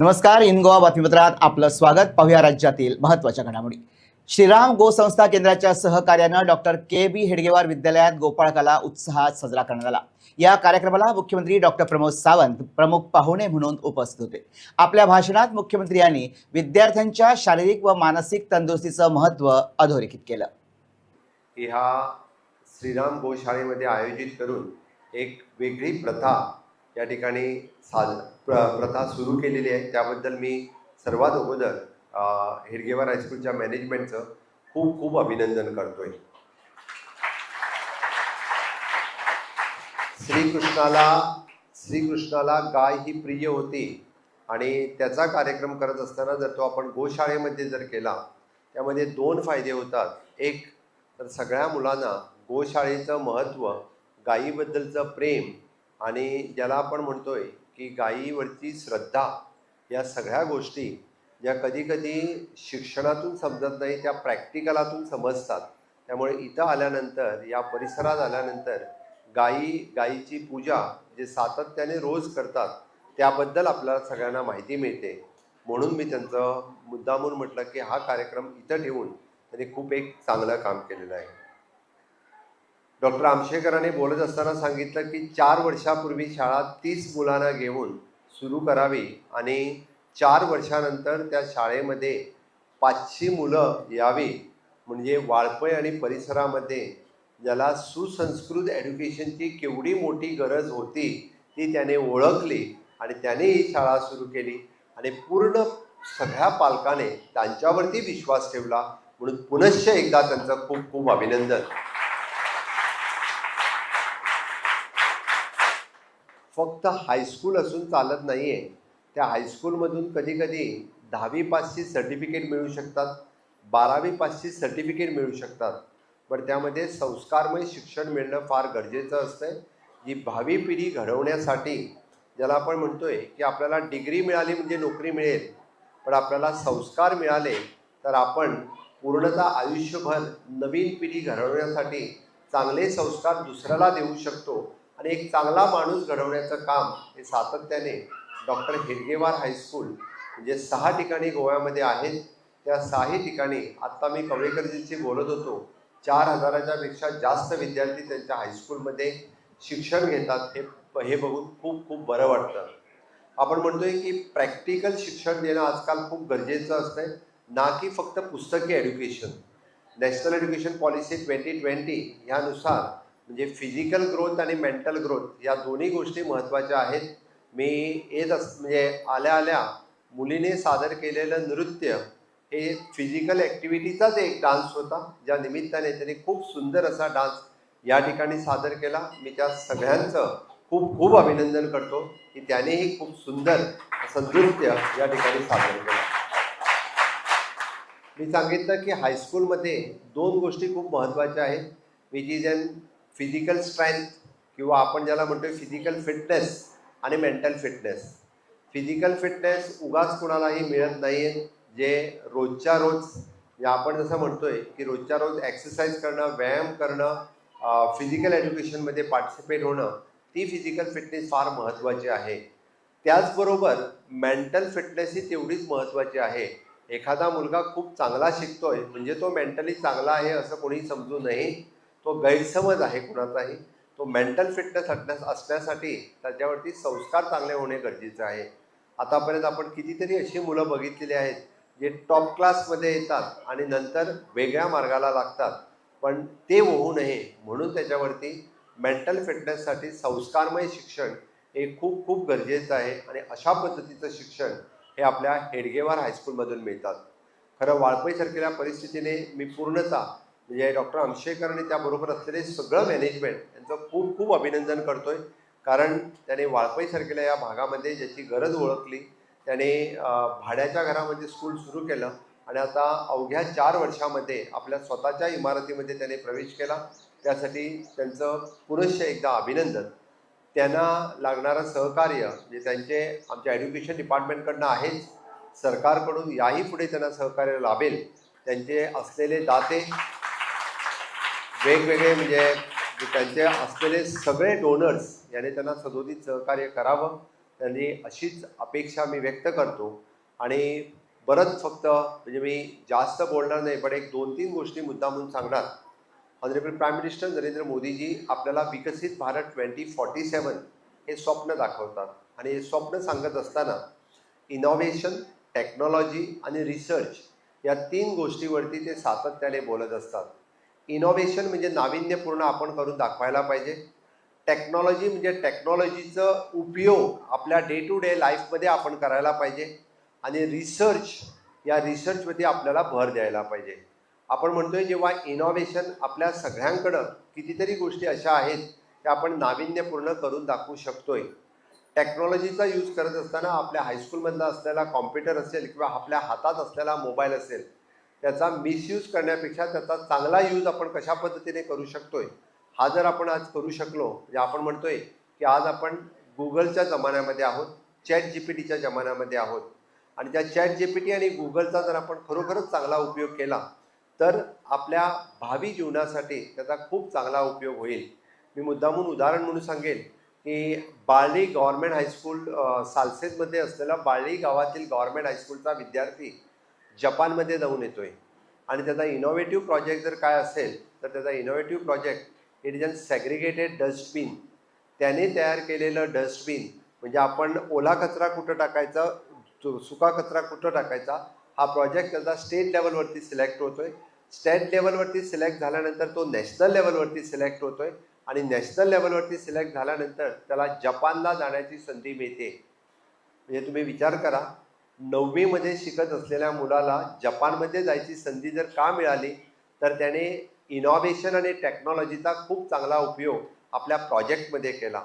नमस्कार इन गोवा बातमीपत्रात आपलं स्वागत. पाहूया राज्यातील महत्त्वाच्या घडामोडी. श्रीराम गो संस्था केंद्राच्या सहकार्यानं डॉक्टर के बी हेडगेवार विद्यालयात गोपाळकाला उत्साहात साजरा करण्यात आला. या कार्यक्रमाला मुख्यमंत्री डॉक्टर प्रमोद सावंत प्रमुख पाहुणे म्हणून उपस्थित होते. आपल्या भाषणात मुख्यमंत्री यांनी विद्यार्थ्यांच्या शारीरिक व मानसिक तंदुरुस्तीचं महत्त्व अधोरेखित केलं. ह्या श्रीराम गोशाळेमध्ये आयोजित करून एक वेगळी प्रथा या ठिकाणी साज प्र प्रथा सुरू केलेली आहे. त्याबद्दल मी सर्वात अगोदर हिरगेवार हायस्कूलच्या मॅनेजमेंटचं खूप खूप अभिनंदन करतोय. श्रीकृष्णाला श्रीकृष्णाला गाय ही प्रिय होती आणि त्याचा कार्यक्रम करत असताना जर तो आपण गोशाळेमध्ये जर केला त्यामध्ये दोन फायदे होतात. एक तर सगळ्या मुलांना गोशाळेचं महत्त्व गायीबद्दलचं प्रेम आणि ज्याला आपण म्हणतोय की गायीवरची श्रद्धा या सगळ्या गोष्टी ज्या कधीकधी शिक्षणातून समजत नाही त्या प्रॅक्टिकलातून समजतात. त्यामुळे इथं आल्यानंतर या परिसरात आल्यानंतर गायी गायीची पूजा जे सातत्याने रोज करतात त्याबद्दल आपल्याला सगळ्यांना माहिती मिळते. म्हणून मी त्यांचं मुद्दामून म्हटलं की हा कार्यक्रम इथं ठेवून त्यांनी खूप एक चांगलं काम केलेलं आहे. डॉक्टर आमशेकरांनी बोलत असताना सांगितलं की चार वर्षापूर्वी शाळा तीस मुलांना घेऊन सुरू करावी आणि चार वर्षानंतर त्या शाळेमध्ये पाचशे मुलं यावी. म्हणजे वाळपय आणि परिसरामध्ये ज्याला सुसंस्कृत एज्युकेशनची केवढी मोठी गरज होती ती त्याने ओळखली आणि त्याने ही शाळा सुरू केली. आणि पूर्ण सगळ्या पालकाने त्यांच्यावरती विश्वास ठेवला. म्हणून पुनश्च एकदा त्यांचं खूप खूप अभिनंदन. फक्त हायस्कूल असून चालत नाही आहे त्या हायस्कूलमधून कधीकधी दहावी पासची सर्टिफिकेट मिळू शकतात बारावी पासची सर्टिफिकेट मिळू शकतात. पण त्यामध्ये संस्कारमय शिक्षण मिळणं फार गरजेचं असतं जी भावी पिढी घडवण्यासाठी ज्याला आपण म्हणतो आहे की आपल्याला डिग्री मिळाली म्हणजे नोकरी मिळेल पण आपल्याला संस्कार मिळाले तर आपण पूर्णतः आयुष्यभर नवीन पिढी घडवण्यासाठी चांगले संस्कार दुसऱ्याला देऊ शकतो. आणि एक चांगला माणूस घडवण्याचं काम हे सातत्याने डॉक्टर हिरगेवार हायस्कूल म्हणजे सहा ठिकाणी गोव्यामध्ये आहेत त्या सहाही ठिकाणी आत्ता मी कवेकरजींशी बोलत होतो. चार हजाराच्या पेक्षा जास्त विद्यार्थी त्यांच्या हायस्कूलमध्ये शिक्षण घेतात हे हे बघून खूप खूप बरं वाटतं. आपण म्हणतोय की प्रॅक्टिकल शिक्षण देणं आजकाल खूप गरजेचं असतंय ना की फक्त पुस्तकी education national education policy twenty twenty ह्यानुसार म्हणजे फिजिकल ग्रोथ आणि मेंटल ग्रोथ या दोन्ही गोष्टी महत्त्वाच्या आहेत. मी येत अस म्हणजे आल्या आल्या मुलीने सादर केलेलं नृत्य हे फिजिकल ॲक्टिव्हिटीचाच एक डान्स होता. ज्या निमित्ताने त्यांनी खूप सुंदर असा डान्स या ठिकाणी सादर केला. मी त्या सगळ्यांचं खूप खूप अभिनंदन करतो की त्यानेही खूप सुंदर असं नृत्य या ठिकाणी सादर केलं. मी सांगितलं की हायस्कूलमध्ये दोन गोष्टी खूप महत्त्वाच्या आहेत. Which is an physical strength किंवा आपण ज्याला म्हणतोय फिजिकल फिटनेस आणि मेंटल फिटनेस फिजिकल फिटनेस उगाच कुणालाही मिळत नाही आहे जे रोजच्या रोज आपण जसं म्हणतोय की रोजच्या रोज एक्सरसाइज करणं व्यायाम करणं फिजिकल एज्युकेशनमध्ये पार्टिसिपेट होणं ती फिजिकल फिटनेस फार महत्त्वाची आहे. त्याचबरोबर मेंटल फिटनेस ही तेवढीच महत्त्वाची आहे. एखादा मुलगा खूप चांगला शिकतोय म्हणजे तो मेंटली चांगला आहे असं कोणी समजू नये. तो गैरसमज आहे कुणाचाही. तो मेंटल फिटनेस असण्यास असण्यासाठी त्याच्यावरती संस्कार चांगले होणे गरजेचं आहे. आतापर्यंत आपण कितीतरी अशी मुलं बघितलेली आहेत जे टॉप क्लासमध्ये येतात आणि नंतर वेगळ्या मार्गाला लागतात. पण ते होऊ नये म्हणून त्याच्यावरती मेंटल फिटनेससाठी संस्कारमय शिक्षण हे खूप खूप गरजेचं आहे आणि अशा पद्धतीचं शिक्षण हे आपल्या हेडगेवार हायस्कूलमधून मिळतात. खरं वाळपईसारखेल्या परिस्थितीने मी पूर्णतः म्हणजे डॉक्टर अंशेकर आणि त्याबरोबर असलेले सगळं मॅनेजमेंट यांचं खूप खूप अभिनंदन करतोय. कारण त्याने वाळपईसारखेल्या या भागामध्ये ज्याची गरज ओळखली त्याने भाड्याच्या घरामध्ये स्कूल सुरू केलं आणि आता अवघ्या चार वर्षामध्ये आपल्या स्वतःच्या इमारतीमध्ये त्याने प्रवेश केला. त्यासाठी त्यांचं पुनश्च एकदा अभिनंदन. त्यांना लागणारं सहकार्य जे त्यांचे आमच्या एज्युकेशन डिपार्टमेंटकडनं आहेच सरकारकडून याही पुढे त्यांना सहकार्य लाभेल. त्यांचे असलेले दाते वेगवेगळे म्हणजे त्यांचे असलेले सगळे डोनर्स याने त्यांना सदोदित सहकार्य करावं. त्यांनी अशीच अपेक्षा मी व्यक्त करतो. आणि बरंच फक्त म्हणजे मी जास्त बोलणार नाही पण एक दोन तीन गोष्टी मुद्दा म्हणून सांगणार. Honourable prime minister Narendra Modiji आपल्याला विकसित भारत ट्वेंटी फॉर्टी सेवन हे स्वप्न दाखवतात. आणि हे स्वप्न सांगत असताना इनोव्हेशन टेक्नॉलॉजी आणि रिसर्च या तीन गोष्टीवरती ते सातत्याने बोलत असतात. इनोव्हेशन म्हणजे नाविन्यपूर्ण आपण करून दाखवायला पाहिजे. टेक्नॉलॉजी म्हणजे टेक्नॉलॉजीचं उपयोग आपल्या डे टू डे लाईफमध्ये आपण करायला पाहिजे. आणि रिसर्च या रिसर्चमध्ये आपल्याला भर द्यायला पाहिजे. आपण म्हणतोय जेव्हा इनोव्हेशन आपल्या सगळ्यांकडं कितीतरी गोष्टी अशा आहेत त्या आपण नाविन्यपूर्ण करून दाखवू शकतोय. टेक्नॉलॉजीचा यूज करत असताना आपल्या हायस्कूलमधला असलेला कॉम्प्युटर असेल किंवा आपल्या हातात असलेला मोबाईल असेल त्याचा मिसयूज करण्यापेक्षा त्याचा चांगला यूज आपण कशा पद्धतीने करू शकतोय हा जर आपण आज करू शकलो म्हणजे आपण म्हणतोय की आज आपण गुगलच्या जमान्यामध्ये आहोत चॅट जी पी टीच्या जमान्यामध्ये आहोत. आणि त्या चॅट जी पी टी आणि गुगलचा जर आपण खरोखरच चांगला उपयोग केला तर आपल्या भावी जीवनासाठी त्याचा खूप चांगला उपयोग होईल. मी मुद्दामून उदाहरण म्हणून सांगेन की बाळली गव्हर्नमेंट हायस्कूल सालसेतमध्ये असलेला बाळली गावातील गव्हर्नमेंट हायस्कूलचा विद्यार्थी जपानमध्ये जाऊन येतोय. आणि त्याचा इनोव्हेटिव्ह प्रोजेक्ट जर काय असेल तर त्याचा innovative project it is an segregated dustbin त्याने तयार केलेलं डस्टबिन म्हणजे आपण ओला कचरा कुठं टाकायचा सु- सुका कचरा कुठं टाकायचा हा प्रोजेक्ट त्याचा स्टेट लेवलवरती सिलेक्ट होतोय. स्टेट लेवलवरती सिलेक्ट झाल्यानंतर तो नॅशनल लेवलवरती सिलेक्ट होतोय. आणि नॅशनल लेवलवरती सिलेक्ट झाल्यानंतर त्याला जपानला जाण्याची संधी मिळते. म्हणजे तुम्ही विचार करा नववीमध्ये शिकत असलेल्या मुलाला जपानमध्ये जायची संधी जर का मिळाली तर त्याने इनोव्हेशन आणि टेक्नॉलॉजीचा खूप चांगला उपयोग आपल्या प्रोजेक्टमध्ये केला.